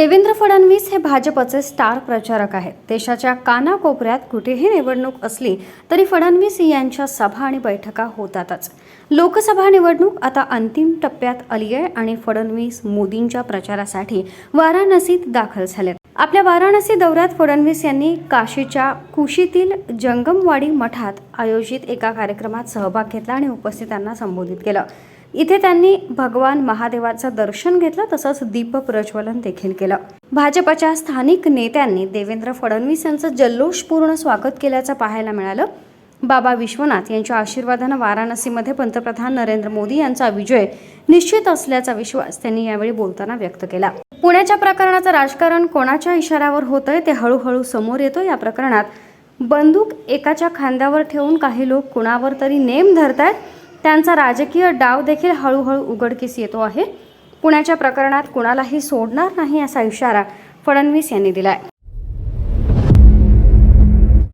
देवेंद्र फडणवीस हे भाजपचे स्टार प्रचारक आहेत. देशाच्या कानाकोपऱ्यात कुठेही निवडणूक असली तरी फडणवीस यांच्या सभा आणि बैठका होतातच. लोकसभा निवडणूक आता अंतिम टप्प्यात आली आहे आणि फडणवीस मोदींच्या प्रचारासाठी वाराणसीत दाखल झालेत. आपल्या वाराणसी दौऱ्यात फडणवीस यांनी काशीच्या कुशीतील जंगमवाडी मठात आयोजित एका कार्यक्रमात सहभाग घेतला आणि उपस्थितांना संबोधित केलं. इथे त्यांनी भगवान महादेवाचं दर्शन घेतलं तसंच दीप प्रज्वलन देखील केलं. भाजपच्या स्थानिक नेत्यांनी देवेंद्र फडणवीस यांचं जल्लोषपूर्ण स्वागत केल्याचं पाहायला मिळालं. बाबा विश्वनाथ यांच्या आशीर्वादानं वाराणसीमध्ये पंतप्रधान नरेंद्र मोदी यांचा विजय निश्चित असल्याचा विश्वास त्यांनी यावेळी बोलताना व्यक्त केला. पुण्याच्या प्रकरणाचं राजकारण कोणाच्या इशाऱ्यावर होतंय ते हळूहळू समोर येतो या प्रकरणात बंदूक एकाच्या खांद्यावर ठेवून काही लोक कुणावर तरी नेम धरतायत. त्यांचा राजकीय डाव देखील हळूहळू उघडकीस येतो आहे. पुण्याच्या प्रकरणात कुणालाही सोडणार नाही असा इशारा फडणवीस यांनी दिला आहे